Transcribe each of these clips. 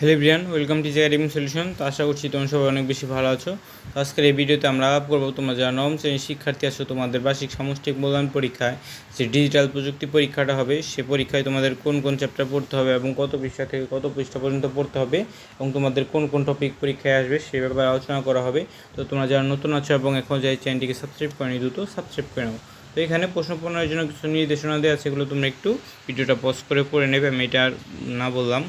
Hello Brian welcome to academic solution তো আশা করছি তোমরা সবাই অনেক বেশি ভালো আছো। তো আজকের এই ভিডিওতে আমরা আলাপ করব তোমরা যারা নবম শ্রেণির শিক্ষার্থী আছো, তোমাদের বার্ষিক সামষ্টিক মূল্যায়ন পরীক্ষায় যে ডিজিটাল প্রযুক্তি পরীক্ষাটা হবে, সে পরীক্ষায় তোমাদের কোন কোন চ্যাপ্টার পড়তে হবে এবং কত পৃষ্ঠা থেকে কত পৃষ্ঠা পর্যন্ত পড়তে হবে এবং তোমাদের কোন কোন টপিক পরীক্ষায় আসবে সে ব্যাপারে আলোচনা করা হবে। তো তোমরা যারা নতুন আছো এবং এখন যাই চ্যানেলটিকে সাবস্ক্রাইব করেনি, দ্রুত সাবস্ক্রাইব করে নাও। তো এখানে প্রশ্ন পূরণের জন্য কিছু নির্দেশনা দেওয়া সেগুলো তোমরা একটু ভিডিওটা পজ করে পড়ে নেবে, আমি এটা না বললাম।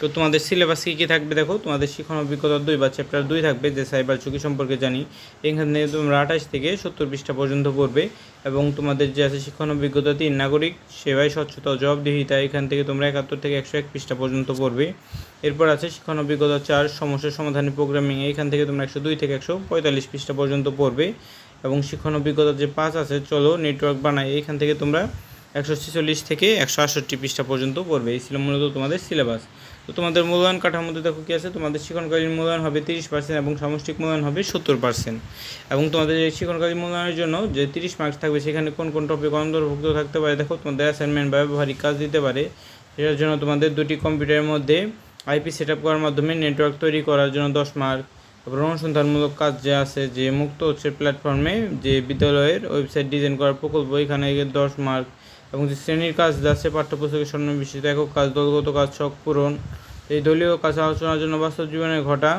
তো তোমাদের সিলেবাস কী কী থাকবে দেখো? তোমাদের শিক্ষণ অভিজ্ঞতা দুই বা চ্যাপ্টার দুই থাকবে, যে সাইবার ঝুঁকি সম্পর্কে জানি। এখানে তোমরা আঠাশ থেকে সত্তর পৃষ্ঠা পর্যন্ত পড়বে এবং তোমাদের যে আছে শিক্ষণ অভিজ্ঞতা, তিন নাগরিক, সেবায় স্বচ্ছতা জবাবদিহিতা, এখান থেকে তোমরা একাত্তর থেকে একশো এক পৃষ্ঠা পর্যন্ত পড়বে। এরপর আছে শিক্ষণ অভিজ্ঞতা চার, সমস্যা সমাধানী প্রোগ্রামিং এইখান থেকে তোমরা একশো দুই থেকে একশো পঁয়তাল্লিশ পৃষ্ঠা পর্যন্ত পড়বে। এবং শিক্ষণ অভিজ্ঞতা যে পাঁচ আছে, চলো নেটওয়ার্ক বানাই এইখান থেকে তোমরা একশো ছেচল্লিশ থেকে একশো আটষট্টি পৃষ্ঠা পর্যন্ত পড়বে। এই ছিল মূলত তোমাদের সিলেবাস তো তোমাদের মূল্যায়ন কাঠামোতে দেখো কী আছে? তোমাদের শিক্ষণকালীন মূল্যায়ন হবে তিরিশ পার্সেন্ট এবং সামষ্টিক মূল্যায়ন হবে সত্তর পার্সেন্ট এবং তোমাদের এই শিক্ষণকালীন মূল্যায়নের জন্য যে তিরিশ মার্কস থাকবে, সেখানে কোন কোন টপিক অন্তর্ভুক্ত থাকতে পারে? দেখো, তোমাদের অ্যাসাইনমেন্ট ব্যবহারিক কাজ দিতে পারে। সেটার জন্য তোমাদের দুটি কম্পিউটারের মধ্যে আইপি সেট আপ করার মাধ্যমে নেটওয়ার্ক তৈরি করার জন্য দশ মার্ক তারপর অনুসন্ধানমূলক কাজ যে আছে, যে মুক্ত হচ্ছে প্ল্যাটফর্মে যে বিদ্যালয়ের ওয়েবসাইট ডিজাইন করার প্রকল্প, এখানে দশ মার্ক এবং যে শ্রেণির কাজ যাচ্ছে পাঠ্যপুস্তকের স্বর্ণ সন্নিবেশিত একক কাজ, দলগত কাজ শখ পূরণ, এই দলীয় কাজ আলোচনার জন্য বাস্তব জীবনে ঘটা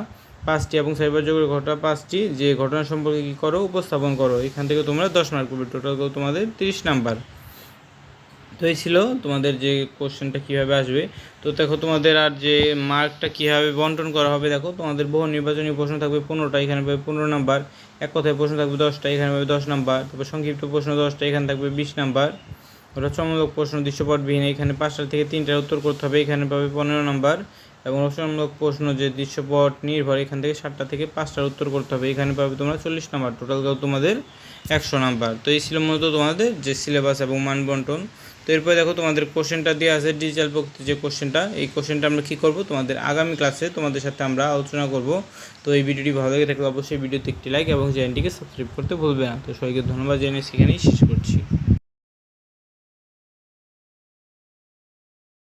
পাঁচটি এবং সাইবার জগতের ঘটা পাঁচটি। যে ঘটনা সম্পর্কে কী করো, উপস্থাপন করো। এখান থেকে তোমরা দশ মার্ক পাবে। টোটাল তোমাদের তিরিশ নাম্বার। তো এই ছিল তোমাদের যে কোশ্চেনটা কীভাবে আসবে। তো দেখো তোমাদের আর যে মার্কটা কীভাবে বন্টন করা হবে, দেখো তোমাদের বহু নির্বাচনী প্রশ্ন থাকবে পনেরোটা, এখানে পাবে পনেরো নাম্বার। এক কথায় প্রশ্ন থাকবে দশটা, এখানে পাবে দশ নাম্বার। তারপর সংক্ষিপ্ত প্রশ্ন দশটা, এখানে থাকবে বিশ নাম্বার। রচনামূলক প্রশ্ন, দৃশ্যপটবিহীন। এখানে পাঁচটা থেকে তিনটার উত্তর করতে হবে। এখানে পাবে পনেরো নাম্বার। এবং রচনামূলক প্রশ্ন যে দৃশ্যপট নির্ভর, এখান থেকে সাতটা থেকে পাঁচটার উত্তর করতে হবে। এখানে পাবে তোমরা চল্লিশ নাম্বার। টোটাল তোমাদের একশো নাম্বার। তো এই ছিল মূলত তোমাদের যে সিলেবাস এবং মান বন্টন তো এরপরে দেখো তোমাদের কোশ্চেনটা দেওয়া আছে ডিজিটাল প্রকৃতির যে কোশ্চেনটা এই কোশ্চেনটা আমরা কী করব? তোমাদের আগামী ক্লাসে তোমাদের সাথে আমরা আলোচনা করব। তো এই ভিডিওটি ভালো লাগে থাকলে অবশ্যই ভিডিওতে একটি লাইক এবং চ্যানেলটিকে সাবস্ক্রাইব করতে ভুলবে না। তো সবাইকে ধন্যবাদ জানিয়ে সেখানেই শেষ করছি।